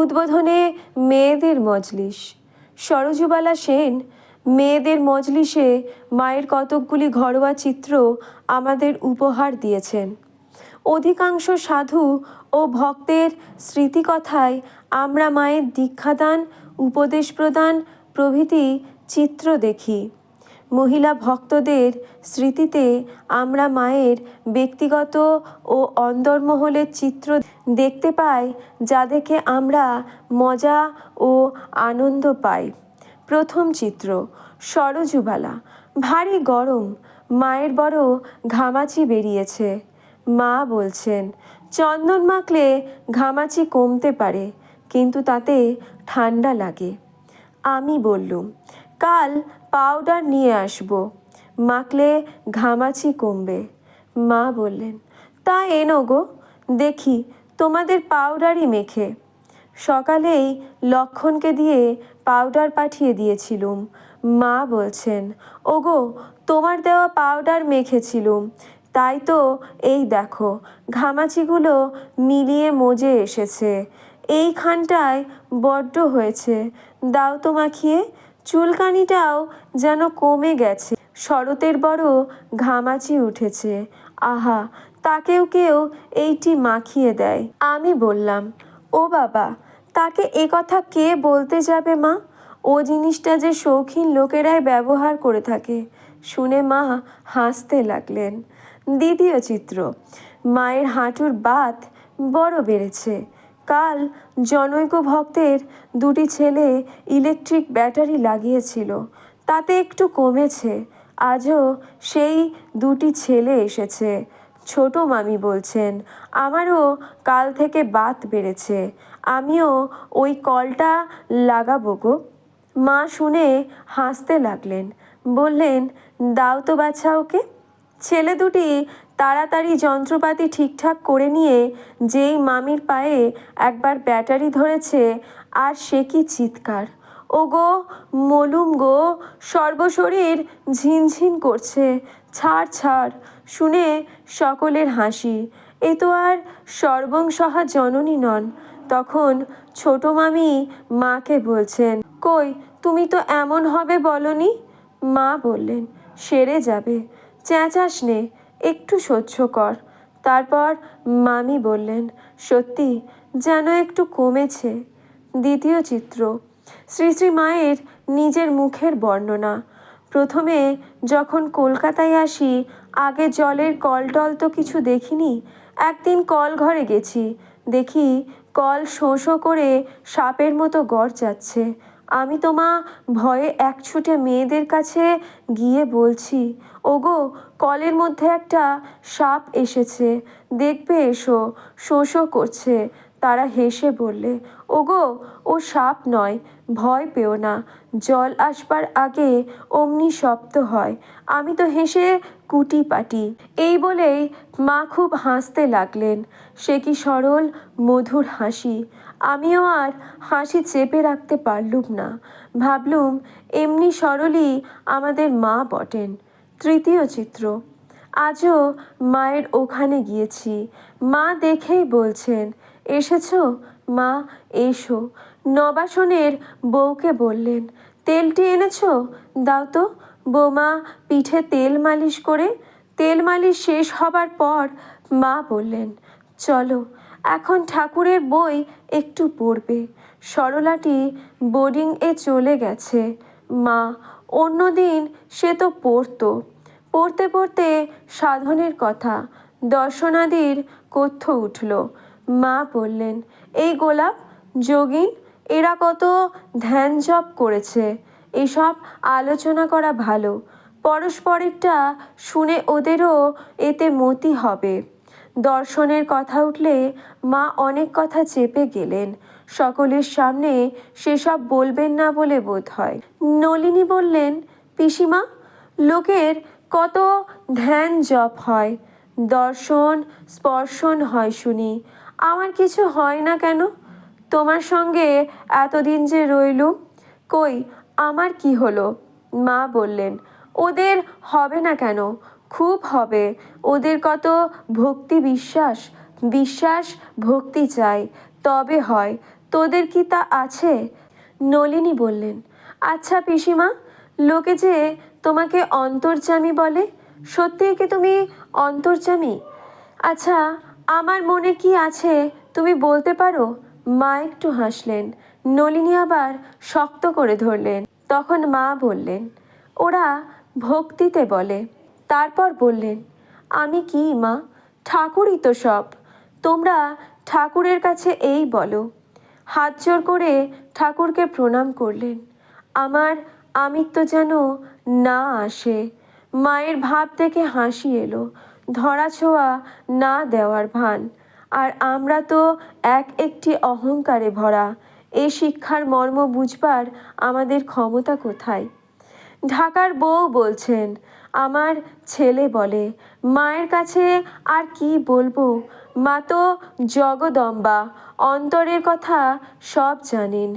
উদ্বোধনে মেয়েদের মজলিস। সরজুবালা সেন, মেয়েদের মজলিসে মায়ের কতকগুলি ঘরোয়া চিত্র আমাদের উপহার দিয়েছেন। অধিকাংশ সাধু ও ভক্তের স্মৃতিকথায় আমরা মায়ের দীক্ষাদান, উপদেশ প্রদান প্রভৃতি চিত্র দেখি। মহিলা ভক্তদের স্মৃতিতে আমরা মায়ের ব্যক্তিগত ও অন্দরমহলের চিত্র দেখতে পাই, যা দেখে আমরা মজা ও আনন্দ পাই। প্রথম চিত্র, সরজুবালা। ভারী গরম, মায়ের বড় ঘামাচি বেরিয়েছে। মা বলছেন, চন্দন মাখলে ঘামাচি কমতে পারে, কিন্তু তাতে ঠান্ডা লাগে। আমি বললুম, কাল পাউডার নিয়ে আসব। মাখলে ঘামাচি কমবে। মা বললেন, তা এনো গো, দেখি তোমাদের পাউডারই মেখে। সকালেই লক্ষণকে দিয়ে পাউডার পাঠিয়ে দিয়েছিলুম। মা বলছেন, ওগো, তোমার দেওয়া পাউডার মেখেছিলুম। তাই তো এই দেখো, ঘামাচিগুলো মিলিয়ে মজে এসেছে। এইখানটায় বড্ড হয়েছে। দাও তো মাখিয়ে চুলকানিটাও যেন কমে গেছে। শরতের বড় ঘামাচি উঠেছে। আহা, তাকেও কেউ এইটি মাখিয়ে দেয়। আমি বললাম, ও বাবা, তাকে এ কথা কে বলতে যাবে মা? ও জিনিসটা যে শৌখিন লোকেরাই ব্যবহার করে থাকে। শুনে মা হাসতে লাগলেন। দ্বিতীয় চিত্র, মায়ের হাঁটুর বাত বড় বেড়েছে। কাল জনৈক ভক্তের দুটি ছেলে ইলেকট্রিক ব্যাটারি লাগিয়েছিল। তাতে একটু কমেছে। আজও সেই দুটি ছেলে এসেছে। ছোট মামি বলছেন, আমারও কাল থেকে বাত বেড়েছে। আমিও ওই কলটা লাগাবো গো। মা শুনে হাসতে লাগলেন। বললেন, দাও তো বাছা ওকে। ছেলে দুটি তাড়াতাড়ি যন্ত্রপাতি ঠিকঠাক করে নিয়ে যেই মামির পায়ে একবার ব্যাটারি ধরেছে, আর সে কি চিৎকার। ও গো মলুম গো, সর্বশরীর ঝিনঝিন করছে। ছাড় ছাড়, শুনে সকলের হাসি। এ তো আর সর্বংসহা জননী নন। তখন ছোট মামি মাকে বলছেন, কই, তুমি তো এমন হবে বলনি? মা বললেন, সেরে যাবে। চেঁচাস নে একটু সহ্য কর। তারপর মামি বললেন, সত্যি, যেন একটু কমেছে। দ্বিতীয় চিত্র, শ্রী শ্রী মায়ের নিজের মুখের বর্ণনা। প্রথমে যখন কলকাতায় আসি, আগে জলের কল টল তো কিছু দেখিনি, একদিন কল ঘরে গেছি, দেখি কল শোঁ করে সাপের মতো গড় যাচ্ছে। আমি তোমা ভয়ে এক ছুটে মেয়েদের কাছে গিয়ে বলছি, ওগো, কলের মধ্যে একটা সাপ এসেছে, দেখবে এসো, শোঁ শোঁ করছে তারা হেসে বললে, ওগো, ও সাপ নয়, ভয় পেও না। জল আসবার আগে অমনি শব্দ হয়। আমি তো হেসে কুটি পাটি। এই বলেই মা খুব হাসতে লাগলেন। সে কি সরল, মধুর হাসি। আমিও আর হাসি চেপে রাখতে পারলুম না। ভাবলুম, এমনি সরলই আমাদের মা বটেন। তৃতীয় চিত্র, আজও মায়ের ওখানে গিয়েছি। মা দেখেই বলছেন এসেছ? মা, এসো। নবাসনের বউকে বললেন, তেলটি এনেছো? দাও তো। বৌমা, পিঠে তেল মালিশ করে, তেল মালিশ শেষ হবার পর মা বললেন, চলো, এখন ঠাকুরের বই একটু পড়বে। সরলাটি বোর্ডিং এ চলে গেছে। মা, অন্যদিন সে তো পড়তো। পড়তে পড়তে সাধনের কথা, দর্শনাদির কথ্য উঠল। মা বললেন, এই গোলাপ, যোগিন, এরা কত ধ্যান জপ করেছে। এসব আলোচনা করা ভালো। পরস্পরেরটা শুনে ওদেরও এতে মতি হবে। দর্শনের কথা উঠলে মা অনেক কথা চেপে গেলেন। সকলের সামনে সেসব বলবেন না বলে বোধ হয়। নলিনী বললেন, পিসিমা, লোকের কত ধ্যান জপ হয়। দর্শন, স্পর্শন হয় শুনি। আমার কিছু হয় না কেন? তোমার সঙ্গে এতদিন যে রইলুম, কই আমার কি হলো? মা বললেন, ওদের হবে না কেন? খুব হবে। ওদের কত ভক্তি বিশ্বাস বিশ্বাস ভক্তি চাই, তবে হয়। তোদের কি তা আছে? নলিনী বললেন আচ্ছা পিসিমা, লোকে যে তোমাকে অন্তর্যামী বলে, সত্যিই কি তুমি অন্তর্যামী? আচ্ছা আমার মনে কি আছে? তুমি বলতে পারো? মা একটু হাসলেন। নলিনী আবার শক্ত করে ধরলেন। তখন মা বললেন, ওরা ভক্তিতে বলে। তারপর বললেন, আমি কি মা? ঠাকুরই তো সব। তোমরা ঠাকুরের কাছে এই বলো। হাত জোর করে ঠাকুরকে প্রণাম করলেন। আমার আমিত্ব যেন না আসে। মায়ের ভাব থেকে হাসি এলো। ধরা ছোঁয়া না দেওয়ার ভান। আর আমরা তো এক একটি অহংকারে ভরা। এ শিক্ষার মর্ম বুঝবার আমাদের ক্ষমতা কোথায়? ঢাকার বউ বলছেন, আমার ছেলে বলে, মায়ের কাছে আর কি বলব? মা তো জগদম্বা, অন্তরের কথা সব জানেন।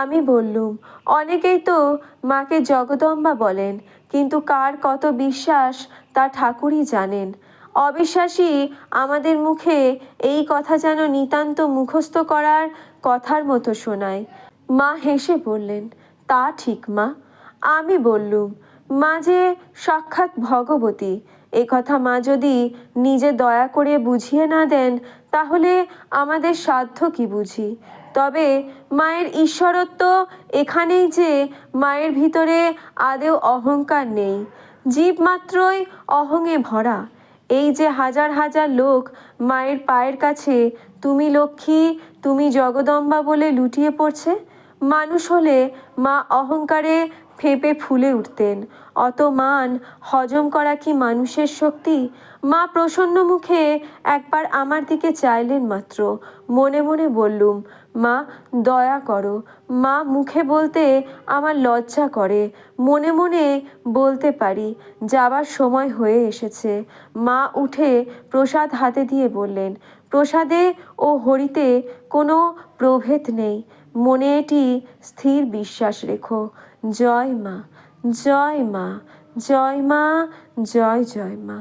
আমি বললুম, অনেকেই তো মাকে জগদম্বা বলেন, কিন্তু কার কত বিশ্বাস তা ঠাকুরই জানেন। অবিশ্বাসী আমাদের মুখে এই কথা যেন নিতান্ত মুখস্থ করার কথার মতো শোনায়। মা হেসে বললেন, তা ঠিক, মা। আমি বললুম, মা যে সাক্ষাৎ ভগবতী, এ কথা মা যদি নিজে দয়া করে বুঝিয়ে না দেন, তাহলে আমাদের সাধ্য কি বুঝি? তবে মায়ের ঈশ্বরত্ব এখানেই যে মায়ের ভিতরে আদেও অহংকার নেই। জীব মাত্রই অহংয়ে ভরা। এই যে হাজার হাজার লোক মায়ের পায়ের কাছে, তুমি লক্ষ্মী, তুমি জগদম্বা বলে লুটিয়ে পড়ছে? মানুষ হলে মা অহংকারে ফেঁপে ফুলে উঠতেন। অত মান হজম করা কি মানুষের শক্তি? মা প্রসন্ন মুখে একবার আমার দিকে চাইলেন মাত্র। মনে মনে বললুম, মা, দয়া করো। মা মুখে বলতে আমার লজ্জা করে। মনে মনে বলতে পারি, যাবার সময় হয়ে এসেছে। মা উঠে প্রসাদ হাতে দিয়ে বললেন, প্রসাদে ও হরিতে কোনো প্রভেদ নেই। মনে এটি স্থির বিশ্বাস রেখো। জয় মা জয় মা জয় মা জয় জয় মা।